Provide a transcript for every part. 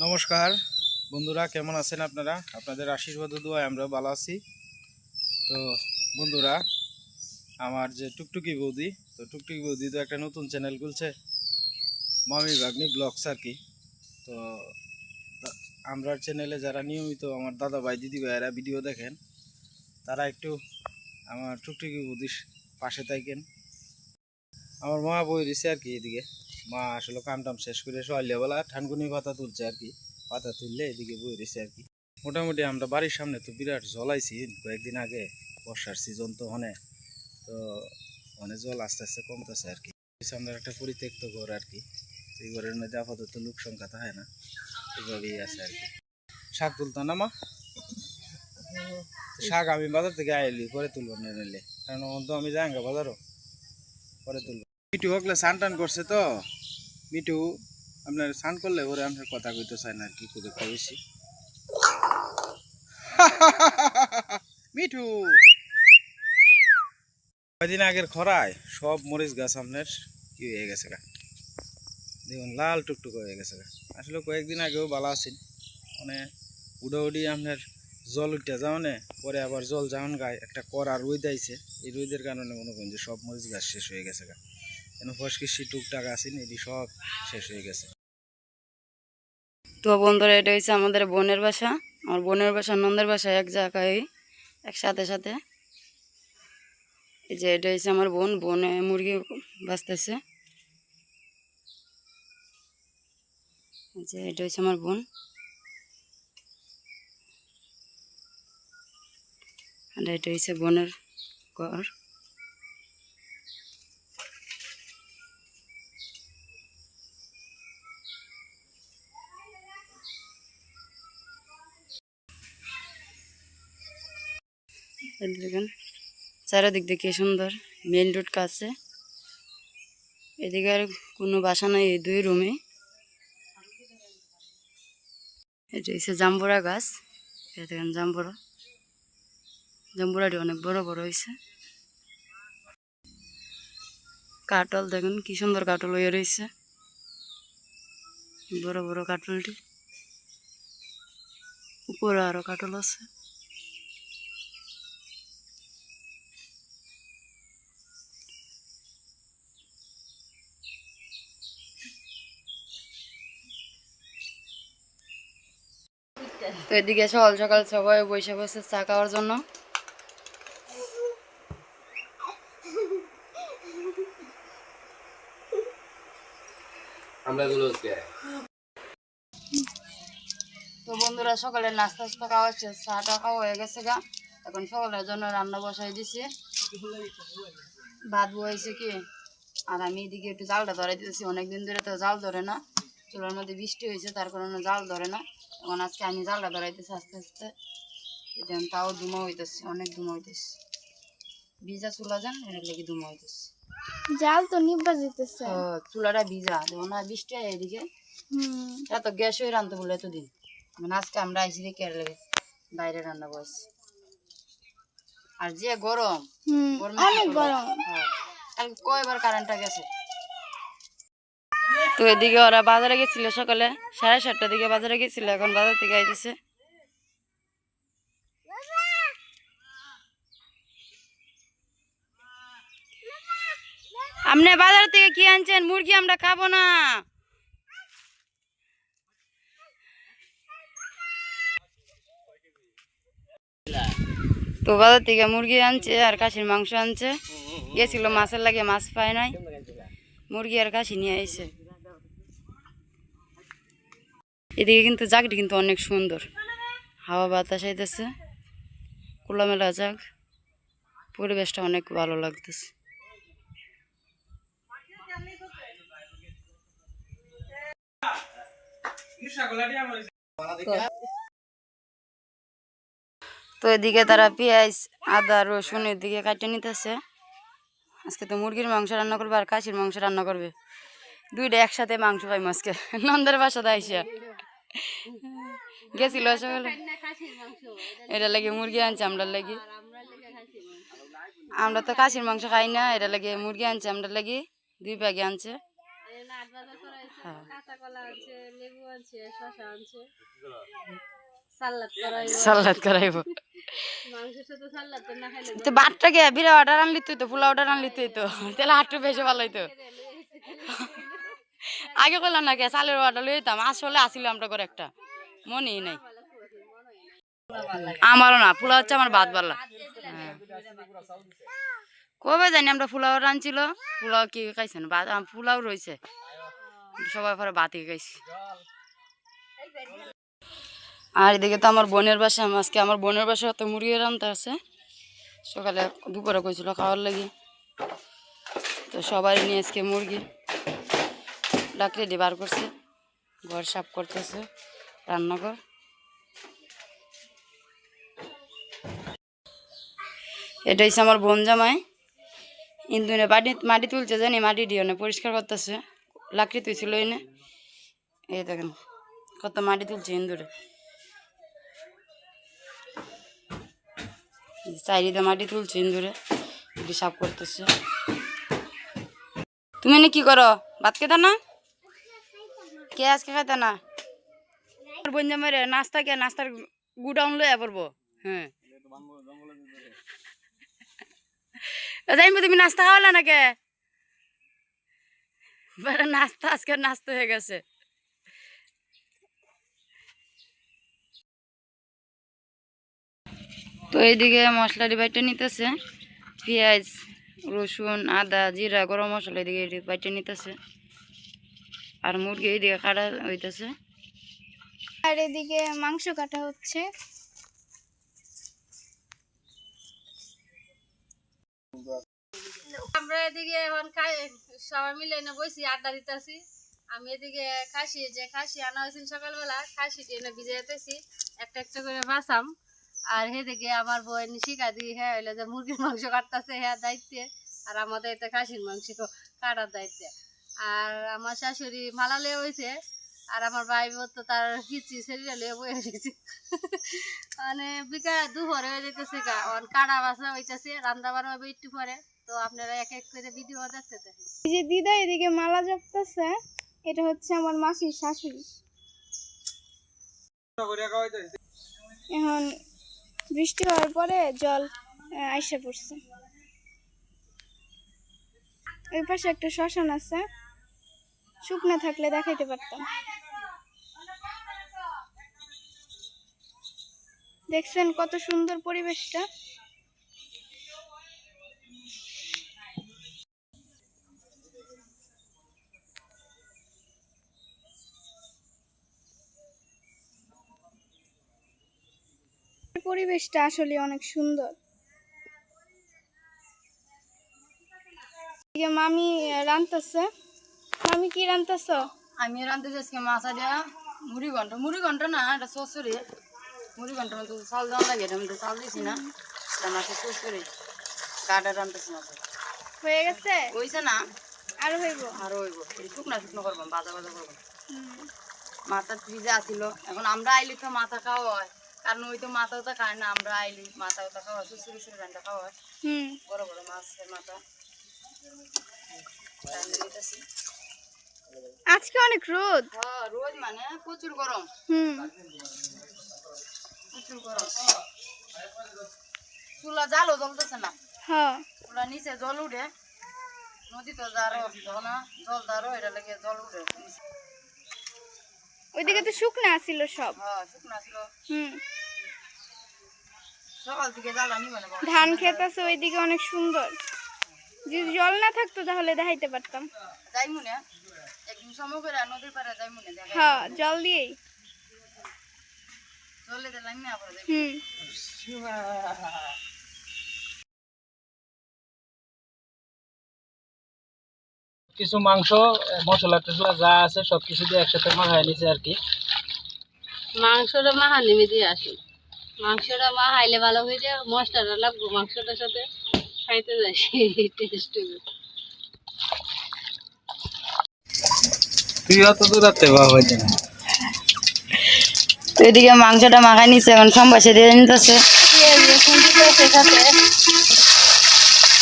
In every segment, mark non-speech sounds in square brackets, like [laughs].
নমস্কার। বন্ধুরা, কেমন আছেন আপনারা? আপনাদের আশীর্বাদ দোয়ায় আমরা ভালো আছি। তো, বন্ধুরা, আমার যে টুকটুকি বৌদি, তো টুকটুকি বৌদি তো একটা নতুন চ্যানেল খুলছে, মামি ভাগ্নি ব্লগস আর কি। তো আমরার চ্যানেলে যারা নিয়মিত আমার দাদা ভাই, দিদি ভাইয়েরা ভিডিও দেখেন, তারা একটু আমার টুকটুকি বৌদির পাশে থাকেন। আমার মা বই দিছে আর কি এদিকে। মা আসলে কাম টাম শেষ করে সকালবেলা ঠানকুনি পাতা তুলছে আর কি। পাতা তুললে এদিকে বই রয়েছে আর কি। মোটামুটি আমরা বাড়ির সামনে তো বিরাট জলাইছি কয়েকদিন আগে বর্ষার সিজন তো অনেক তো মানে জল আস্তে আস্তে কমতেছে আর কি। আমরা একটা পরিত্যক্ত ঘর আর কি এই ঘরের মধ্যে আপাতত লোক সংখ্যা তো হয় না, এভাবেই আছে আর কি। শাক তুলতাম না মা? শাক আমি বাজার থেকে আইলি, পরে তুলবো না নিলে, কারণ অন্ত আমি যাই বাজারও পরে তুলবো। মিঠু হকলে স্নান টান করছে তো? মিঠু, আপনার স্নান করলে ওরে আপনার কথা কইতে চায় না কি করে বেশি। [laughs] মিঠু! কয়দিন আগের খরায় সব মরিচ গাছ আপনার কি হয়ে গেছে গা? দেখুন, লাল টুকটুক হয়ে গেছে গা। আসলে কয়েকদিন আগেও ভালো আছেন। মানে উডাউডি আপনার জল উঠতে যাওয়ানে, পরে আবার জল যাওয়ান গায়ে একটা করা রোদ আইছে এই রোদের কারণে মনে করেন যে সব মরিচ গাছ শেষ হয়ে গেছে গা। ফসকিসি টুকটাক আছেন? এটি সব শেষ হয়ে গেছে। তো বন্ধুরা, এটা হচ্ছে আমাদের বোনের বাসা। আমার বোনের বাসা, নন্দের বাসা এক জায়গায়, একসাথে সাথে। এই যে এটা হচ্ছে আমার বোন, বোনে মুরগি বাঁচতেছে। যে এটা হচ্ছে আমার বোন। আর এটা হচ্ছে বোনের ঘর। দেখেন, চারিদিক কি সুন্দর মেন রোড কাছে এদিকে আর কোনো বাসা নাই এই দুই রুমে এটা হচ্ছে জাম্বুরা গাছ। এই দেখেন জাম্বুরা। জাম্বুরাটি অনেক বড় বড় হয়েছে কাটল দেখুন কি সুন্দর কাটল হয়ে রয়েছে বড় বড় কাটলটি উপরে আরও কাটল আছে। তো এদিকে সকাল সকাল সবাই বসে বসে চা খাওয়ার জন্য। তো বন্ধুরা সকালে নাস্তা টাস্তা খাওয়া হচ্ছে চাটা খাওয়া হয়ে গেছে গা। এখন সকালের জন্য রান্না বসাই দিছি। ভাত বয়েছে কি? আর আমি এদিকে একটু জালটা ধরাই দিতেছি। অনেকদিন ধরে তো জাল ধরে না। চুলার মধ্যে বৃষ্টি হয়েছে তার কারণে জাল ধরে না। এখন আজকে আমি জালটা আস্তে আস্তে। তাও ধুমা হইতেছে অনেক ধুমা হইতেছে। ভিজা চুলা যান এর লেগে ধুমা হইতেছে। জাল তো নিবা যেতেছে চুলাটা ভিজা দেখো না বৃষ্টি হয় এদিকে। এত গ্যাস হয়ে রান্তে বলে এতদিন। মানে আজকে আমরা আইসি দেখে আর লেগে বাইরে রান্না বসছি আর যে গরম অনেক? গরম। হ্যাঁ। কালকে কয়বার কারেন্টটা গেছে? তো এদিকে ওরা বাজারে গেছিল সকালে, সাড়ে সাতটার দিকে বাজারে গেছিল, এখন বাজার থেকে আইতেছে। আপনি বাজার থেকে কি আনছেন? মুরগি আমরা খাব না। তো বাজার থেকে মুরগি আনছে আর কাশির মাংস আনছে। গেছিল মাছের লাগে, মাছ পায় নাই। মুরগি আর কাশি নিয়ে আইছে। এদিকে কিন্তু জাগটি কিন্তু অনেক সুন্দর। হাওয়া বাতাস আইতেছে। খোলামেলা জাগ। পরিবেশটা অনেক ভালো লাগতেছে। তো এদিকে তারা পেঁয়াজ, আদা, রসুন এদিকে কাটে নিতেছে। আজকে তো মুরগির মাংস রান্না করবে আর কাশির মাংস রান্না করবে। দুইটা একসাথে মাংস পাই আজকে। নন্দের বাসাতে আইসা। গেছিল এটা লাগে মুরগি আনছে আমরা লাগি। আমরা তো কাশির মাংস খাই না এটা লাগে মুরগি আনছে আমরা লাগি। দুই প্যাকে আনছে। হ্যাঁ। তো খাইলে তো বিরা অর্ডার আনলি তুই তো ফুলা অর্ডার আনলি তুই তো। তাহলে হাটটু বেশি ভালো হইতো [laughs] আগে করলাম না চালের অর্ডার লইতাম আসলে আসিল আমরা করে একটা। মনেই নাই। আমারও না ফুলা হচ্ছে আমার ভাত বালা হ্যাঁ। কবে জানি আমরা ফুলাও রানছিল ফুলাও কি খাইছেন ভাত ফুলাও রয়েছে সবাই পরে ভাতই খাইছি। আর এদিকে তো আমার বোনের বাসা আজকে আমার বোনের বাসা তো মুরগি রান্তে আছে। সকালে দুপুরে কইছিল খাওয়ার লাগি। তো সবাই নিয়ে আজকে মুরগি। ডাক রেডি বার করছে, ঘর সাফ করতেছে, রান্নাঘর। এটা হচ্ছে আমার বোন জামাই। ইন্দুনে মাটি মাটি তুলছে, জানি মাটি দিয়ে না, পরিষ্কার করতেছে। লাকড়ি তুলছিল এনে এই দেখেন, কত মাটি তুলছে ইন্দুরে। চারিদা মাটি তুলছে ইন্দুরে এটি সাফ করতেছে। তুমি কি করো? ভাত খেতা না? কে আজকে খাইতা না? বোন জামাই রে নাস্তা কে? নাস্তার গুডাউন লইয়া পড়ব। হ্যাঁ। তুমি নাস্তা খাওয়ালে না কে? নাস্তা, আজকে নাস্তা হয়ে গেছে। তো এইদিকে মশলা ডিবাইটে নিতেছে। পেঁয়াজ, রসুন, আদা, জিরা, গরম মশলা এদিকে ডিবাইটে নিতেছে। আর মুরগি এইদিকে কাটা হইতেছে। আর এদিকে মাংস কাটা হচ্ছে। আমরা এদিকে এখন খাই সবাই মিলে এনে বসি আড্ডা দিতেছি। আমি এদিকে খাসি যে খাসি আনা হয়েছিল সকালবেলা খাসিটি এনে ভিজে যেতেছি একটা একটা করে বাসাম আর সেদিকে আমার বই শিখা দিই হ্যাঁ হইলে যে মুরগির মাংস কাটতেছে হ্যাঁ দায়িত্বে। আর আমাদের এতে খাসির মাংস কাটার দায়িত্বে। আর আমার শাশুড়ি মালালে হয়েছে আর আমার ভাই তো তার কিচি শরীরে লিয়ে বয়ে গেছে মানে বিকা দুপুরে হয়ে যেতেছে গা কাটা বাসা হইতেছে, রান্না বান্না হবে একটু পরে। তো আপনারা এক এক করে ভিডিও দেখতে থাকেন। যে দিদা এদিকে মালা জপতেছে, এটা হচ্ছে আমার মাসির শাশুড়ি। এখন বৃষ্টি হওয়ার পরে জল আইসা পড়ছে। ওই পাশে একটা শ্মশান আছে। শুকনা থাকলে দেখাইতে পারতাম। দেখছেন কত সুন্দর পরিবেশটা। পরিবেশটা আসলে অনেক সুন্দর। মামি রান্তাছে। মামি কি রান্তাছ? আমি রাঁধতে আজকে মাছা দেওয়া মুড়ি ঘন্ট। মুড়ি ঘন্ট না এটা শ্বশুরে মুড়ি ঘন্ট মতো চাল দেওয়া লাগে এটা মধ্যে চাল দিছি না। এটা মাছের শ্বশুরে কাটা রাঁধতেছি মাছের। হয়ে গেছে? হইছে না। আর হইব। আরও হইব। শুকনা শুকনো করবাম বাজা বাজা করবাম হুম। মাথা ফ্রিজে আসিল এখন আমরা আইলি তো মাথা খাওয়া হয়। কারণ ওই তো মাথাও তো খায় না আমরা আইলি মাথাও তো খাওয়া হয় শ্বশুর শ্বশুর রান্না খাওয়া হয়। বড় বড় মাছের মাথা। রান্না দিতেছি। আজকে অনেক রোদ। হ্যাঁ রোজ মানে প্রচুর গরম। হুম। প্রচুর গরম চুলা জালও জ্বলতেছে না। হ্যাঁ। চুলা নিচে জল উঠে নদী তো যারো না জল এটা লেগে জল উঠে ওইদিকে তো শুকনা ছিল সব। হ্যাঁ শুকনা ছিল। হুম। সকাল থেকে জ্বালা নিবে ধান ক্ষেত আছে ওইদিকে অনেক সুন্দর। যদি জল না থাকতো তাহলে দেখাইতে পারতাম। যাই মনে সময় করে নদীর পাড়ে যাই মনে দেখা হ্যাঁ জল দিয়েই। জলে দিলাম না যাই হুম। কিছু মাংস মশলা টসলা যা আছে সব কিছু দিয়ে একসাথে মাখায় নিছে আর কি। মাংসটা মাহা নেমে দিয়ে আসুন মাংসটা মাহাইলে ভালো হয়ে যায় মশলাটা লাগবো মাংসটার সাথে। খাইতে যাই টেস্ট হবে তুই অত তো এদিকে মাংসটা মাখাই নিচ্ছে এখন সম্বাসে দিয়ে নিতেছে।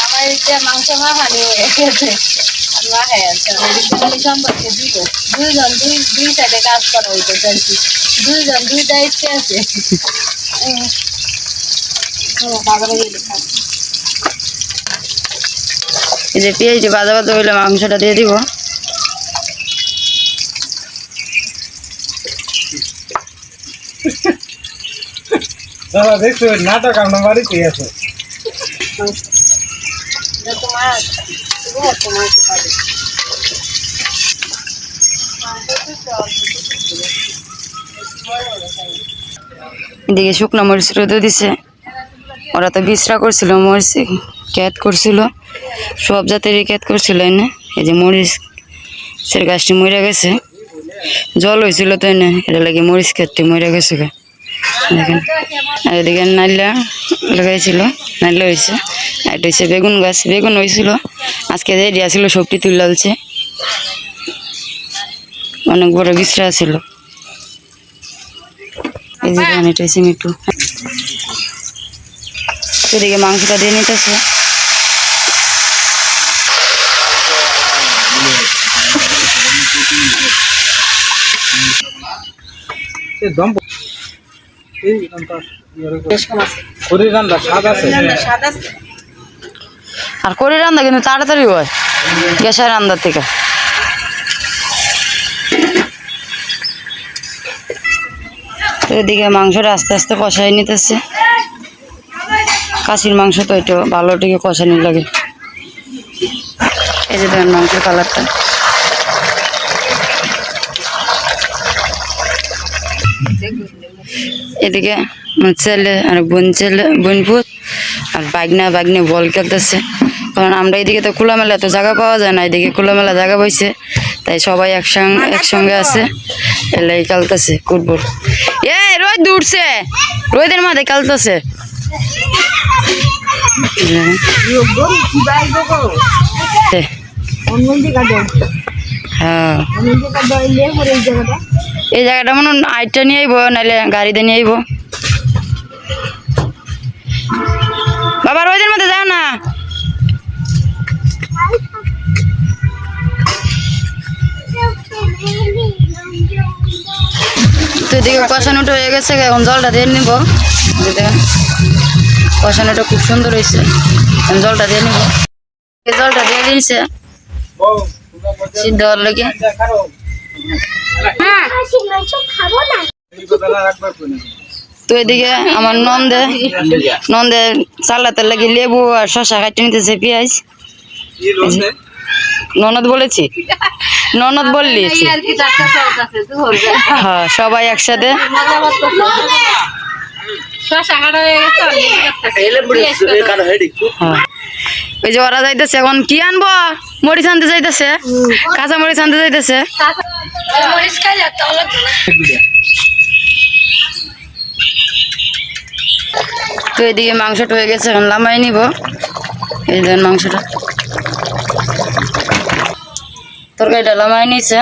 আমার এই যে মাংস মাখানি হয়ে গেছে মাখাই আছে। আর এদিকে খালি সম্পর্কে দিব দুইজন দুই দুই সাইডে কাজ করা হইতেছে আর কি। দুইজন দুই দায়িত্বে আছে। বাজারে গেলে এই যে পেঁয়াজ বাজা বাজা হইলে মাংসটা দিয়ে দিব। দাদা, দেখছ নাটক আপনার বাড়িতে আছে। এদিকে শুকনো মরিচ রোদে দিছে। ওরা তো বিশ্রা করছিল, মরিচ ক্যাত করছিল। সব জাতেরই ক্যাত করছিল এনে। এই যে মরিচ গাছটি মরে গেছে। জল হয়েছিল তো এনে, এটা লাগে মরিচ ক্ষেতটি মরে গেছে গা। দেখেন এদিকে নাইলা লাগাইছিল নাইলা হয়েছে এটা হয়েছে বেগুন গাছ বেগুন হয়েছিল আজকে যে দিয়াছিল সবটি তুলে আলছে। অনেক বড় বিশ্রা ছিল। এই যে এটা হচ্ছে মিটু এদিকে মাংসটা দিয়ে নিতেছে। এই দমটা শরীর রান্না স্বাদ আছে। আর করে রান্না কিন্তু তাড়াতাড়ি হয় গ্যাসের রান্নার থেকে। এদিকে মাংসটা আস্তে আস্তে কষাই নিতেছে। কাশির মাংস তো এটা ভালো টিকে কষানি লাগে। এই যে দেখেন মাংসের কালারটা। এদিকে ছেলে আর বোন ছেলে বোন পুত আর বাগনা বাগনে বল খেলতেছে। কারণ আমরা এদিকে তো খোলামেলা তো জায়গা পাওয়া যায় না এদিকে খোলামেলা জায়গা পাইছে তাই সবাই একসঙ্গে একসঙ্গে আছে এলাই খেলতেছে ফুটবল। এ রোদ দূরছে রোদের মাঝে খেলতেছে। হ্যাঁ এই জায়গাটা? মনে আইটা নিয়ে আইব নাহলে গাড়িতে নিয়ে আইব। বাবা রোদের মধ্যে যাও না। তো এদিকে কষানোটা হয়ে গেছে এখন জলটা দিয়ে নিব। এই যে দেখেন কষানোটা খুব সুন্দর হয়েছে। জলটা দিয়ে নিব। জলটা দিয়ে দিয়েছে। সিদ্ধ হওয়ার লেগে। তো এদিকে আমার নন্দে নন্দে চালাতে লাগে লেবু আর শশা কাটতে নিতেছে পেঁয়াজ। ননদ? বলেছি? ননদ বললি? হ্যাঁ সবাই একসাথে। ওই যে ওরা যাইতেছে এখন কি আনব? মরিচ আনতে যাইতেছে। কাঁচা মরিচ আনতে যাইতেছে। তো এদিকে মাংসটা হয়ে গেছে এখন লামাই নিব। এই দেন মাংসটা। তরকারিটা লামাই নিছে।